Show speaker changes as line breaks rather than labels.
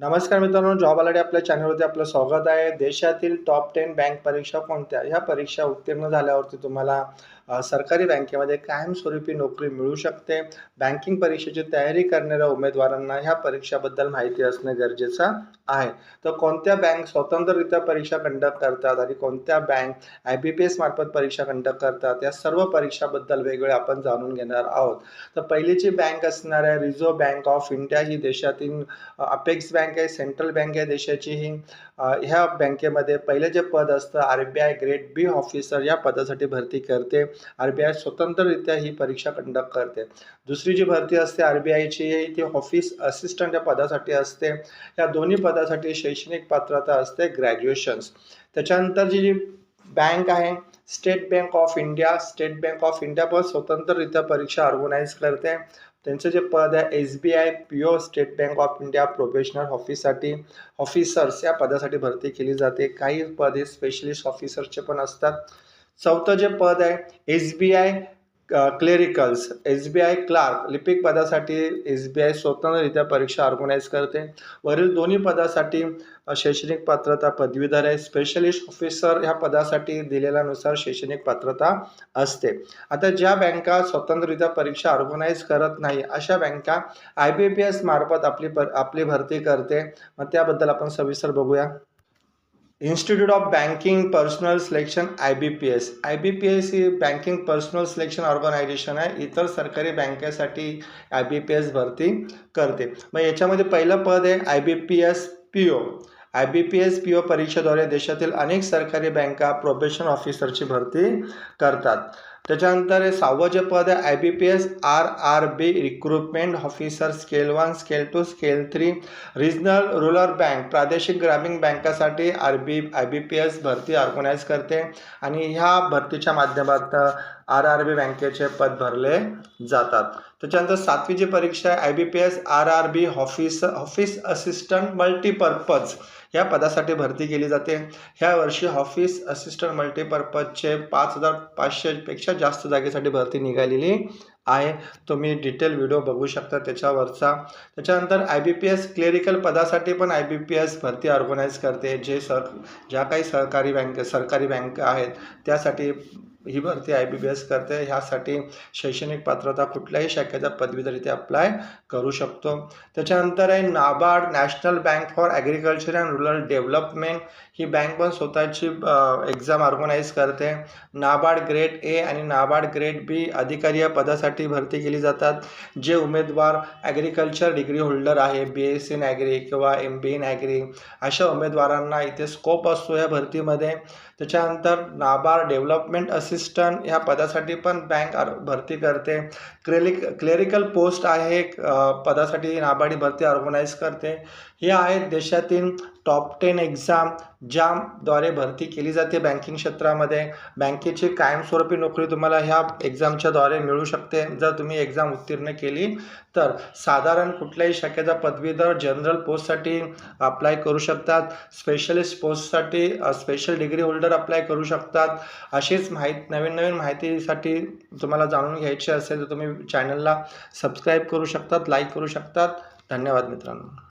नमस्कार मित्रांनो job alert आपल्या चॅनलवरती आपलं स्वागत आहे. देशातील टॉप टेन बँक परीक्षा कोणत्या? ह्या परीक्षा उत्तीर्ण झाल्यावरती तुम्हाला सरकारी बँकेमध्ये कायमस्वरूपी नोकरी मिळू शकते. बँकिंग परीक्षेची तयारी करणाऱ्या उमेदवारांना ह्या परीक्षाबद्दल माहिती असणे गरजेचं आहे. तर कोणत्या बँक स्वतंत्ररित्या परीक्षा कंडक्ट करतात आणि कोणत्या bank I B P S मार्फत परीक्षा कंडक्ट करतात? या सर्व परीक्षाबद्दल वेगवेगळे आपण जाणून घेणार आहोत. तर पहिलीची बँक असणाऱ्या रिझर्व्ह बँक ऑफ इंडिया ही देशातील अपेक्स बँक आहे सेंट्रल बँक आहे देशाची ही. ह्या बँकेमध्ये पहिले जे पद असतं R B I grade B officer या पदासाठी भरती करते. आर बी आय स्वतंत्ररित्या ही परीक्षा कंडक्ट करते. दुसरी जी भरती असते आर बी आयची ती ऑफिस असिस्टंट या पदासाठी असते. या दोन्ही पदासाठी शैक्षणिक पात्रता असते ग्रॅज्युएशन्स त्याच्यानंतर जी जी बँक आहे state bank of India state bank of India पण स्वतंत्ररित्या परीक्षा ऑर्गनाईज करते. त्यांचं जे पद आहे S B I P O state bank of India professional ऑफिससाठी officers या पदासाठी भरती केली जाते. काही पद हे स्पेशलिस्ट ऑफिसरचे पण असतात. चौथं जे पद आहे S B I clericals S B I clerk लिपिक पदासाठी एस बी आय स्वतंत्ररित्या परीक्षा ऑर्गनाईज करते. वरील दोन्ही पदासाठी शैक्षणिक पात्रता पदवीधर आहे. स्पेशलिस्ट ऑफिसर ह्या पदासाठी दिलेल्यानुसार शैक्षणिक पात्रता असते. आता ज्या बँका स्वतंत्ररित्या परीक्षा ऑर्गनाईज करत नाही अशा बँका आय बी पी एस मार्फत आपली पर आपली भरती करते. मग त्याबद्दल आपण सविस्तर बघूया. Institute of banking personnel selection I B P S I B P S he banking personnel selection organisation आहे. इतर सरकारी बँकेसाठी आय बी पी एस भरती करते. मग याच्यामध्ये पहिलं पद आहे I B P S P O I B P S P O परीक्षेद्वारे देशातील अनेक सरकारी बँका प्रोबेशन ऑफिसरची भरती करतात. त्याच्यानंतर हे सहावं जे पद आहे I B P S R R B recruitment officer scale one scale two scale three regional rural bank प्रादेशिक ग्रामीण बँकासाठी R B I B P S भरती ऑर्गनाईज करते. आणि ह्या भरतीच्या माध्यमात आर आर बी बँकेचे पद भरले जातात. त्याच्यानंतर सातवी जी परीक्षा आहे I B P S R R B office office assistant multipurpose या पदासाठी भरती केली जाते. ह्या वर्षी ऑफिस असिस्टंट मल्टीपर्पजचे पाच हजार पाचशेपेक्षा जास्त जागेसाठी भरती निघालेली आहे. तुम्ही डिटेल व्हिडिओ बघू शकता त्याच्यावरचा. त्याच्यानंतर I B P S clerical पदासाठी पण आय बी पी एस भरती ऑर्गनाईज करते. जे सर ज्या काही सहकारी बँक सरकारी बँक आहेत त्यासाठी ही भरती आय बी बी एस करते. ह्यासाठी शैक्षणिक पात्रता कुठल्याही शाखेचा पदवीधर इथे अप्लाय करू शकतो. त्याच्यानंतर आहे NABARD national bank for agriculture and rural development. He bank पण स्वतःची एक्झाम ऑर्गनाईज करते. नाबार्ड ग्रेड ए आणि नाबार्ड ग्रेड बी अधिकारी या पदासाठी भरती केली जातात. जे उमेदवार ॲग्रिकल्चर डिग्री होल्डर आहे B S C in agri किंवा एम बी इन ॲग्री अशा उमेदवारांना इथे स्कोप असतो या भरतीमध्ये. त्याच्यानंतर नाबार्ड डेव्हलपमेंट असिस्टंट ह्या पदासाठी पण बँक आर- भरती करते. क्रेलिक क्लेरिकल पोस्ट आहे पदासाठी नाबार्ड ही भरती ऑर्गनाईज करते. हे आहेत देशातील टॉप टेन एक्झाम ज्याद्वारे भरती केली जाते बँकिंग क्षेत्रामध्ये. बँकेची कायमस्वरूपी नोकरी तुम्हाला ह्या एक्झामच्याद्वारे मिळू शकते. जर तुम्ही एक्झाम उत्तीर्ण केली तर साधारण कुठल्याही शाखेचा पदवीधर जनरल पोस्टसाठी अप्लाय करू शकतात. स्पेशलिस्ट पोस्टसाठी स्पेशल डिग्री होल्डर अप्लाय करू शकतात. अशीच माहीत नवीन नवीन माहितीसाठी तुम्हाला जाणून घ्यायची असेल तर तुम्ही चॅनलला सबस्क्राईब करू शकतात लाईक करू शकतात. धन्यवाद मित्रांनो.